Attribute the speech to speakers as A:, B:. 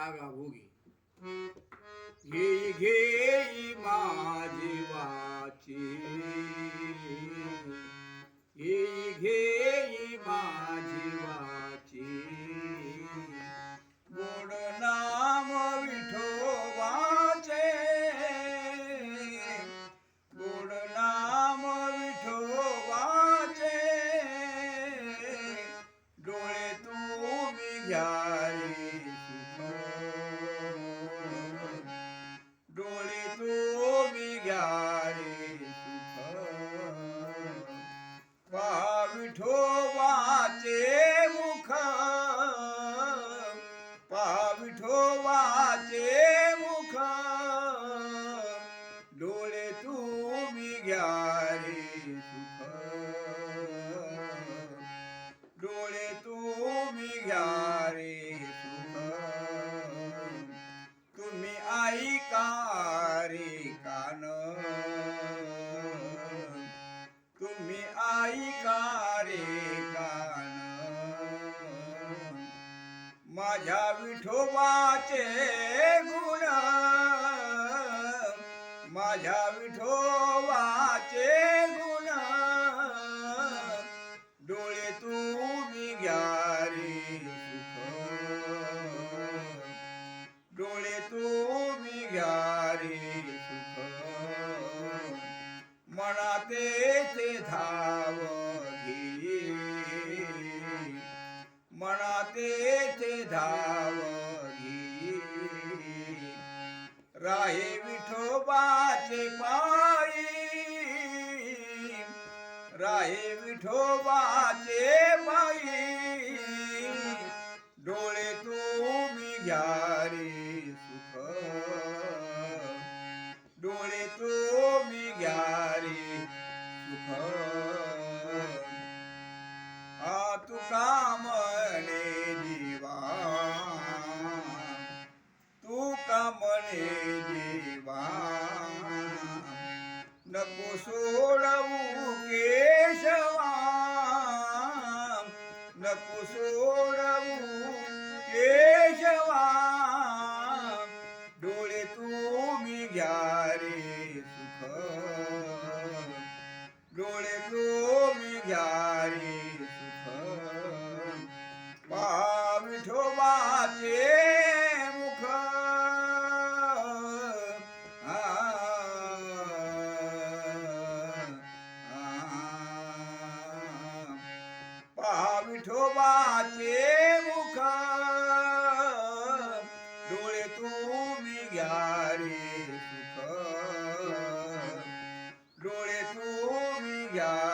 A: रागा भोगी. घेई घेई माझी वाची. घेई घेई माझी वाची. गोड नाम विठोबाचे. गोड नाम विठोबाचे. डोळे तू घ्या देवाचे मुख. डोळे तुम्ही घ्या रे सुख. डोळे तुम्ही घ्या रे सुख. तुम्ही ऐका रे कान. माझ्या विठोबाचे गुण. माझ्या विठोबाचे गुण. डोळे तुम्ही घ्या रे सुख. डोळे तुम्ही घ्या रे सुख. मनाते ते धाव धाव राहे विठोबाचे पायी राहे विठोबाचे पायी डोळे तुम्ही घ्या रे सुख. डोळे तुम्ही घ्या रे सुख. नको सोडवू केशवा नको सोडवू केशवा डोळे तुम्ही घ्या रे सुख डोळे तुम्ही घ्या रे सुख. पा रे